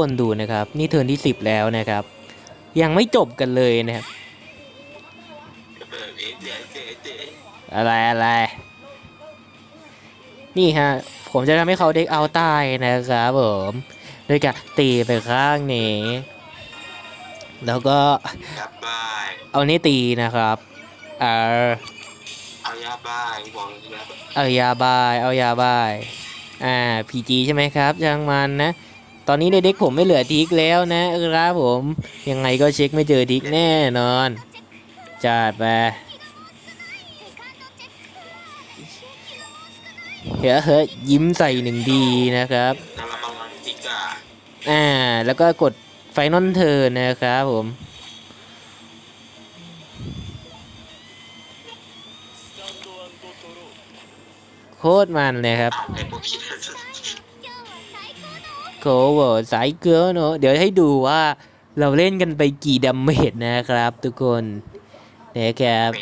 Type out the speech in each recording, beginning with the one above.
คนดูนะครับ นี่เทิร์นที่สิบแล้วนะครับ ยังไม่จบกันเลยนะครับเออเจ๊เจ๊เจ๊อะไรอะไร นี่ฮะ ผมจะทำให้เขาเด็กเอาใต้นะครับผมโดยการตีไปข้างนี้ แล้วก็ยาบ้ายเอานี้ตีนะครับ เออเอายาบ้ายบอกเลยนะเอายาบาย เอายาบาย อ่าพีจีใช่ไหมครับช่างมันนะ ตอนนี้ในเด็กผมไม่เหลือทิกแล้วนะครับผม ยังไงก็เช็คไม่เจอทิกแน่นอน จัดไปเฮ้ยเฮ้ยยิ้มใส่หนึ่งดีนะครับอ่าแล้วก็กดไฟนอลเธอนะครับผมโคตรมันเลยครับ ไอ้พวกคิดโกโวสายเกลือเนอะเดี๋ยวให้ดูว่าเราเล่นกันไปกี่ดัมเมจนะครับ ทุกคนนะครับ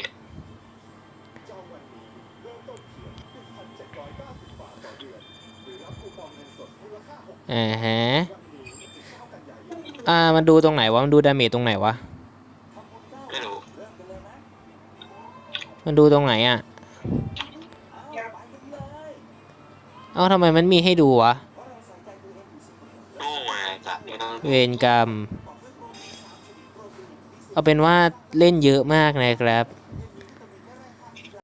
อ่าฮะ อ่า มันดูตรงไหนวะ มันดูดาเมจตรงไหนวะ ไม่รู้ มันดูตรงไหนอะ เอ้าทำไมมันมีให้ดูวะ โง่ไงจ้ะไม่ต้อง เวรกรรม เอาเป็นว่าเล่นเยอะมากนะครับ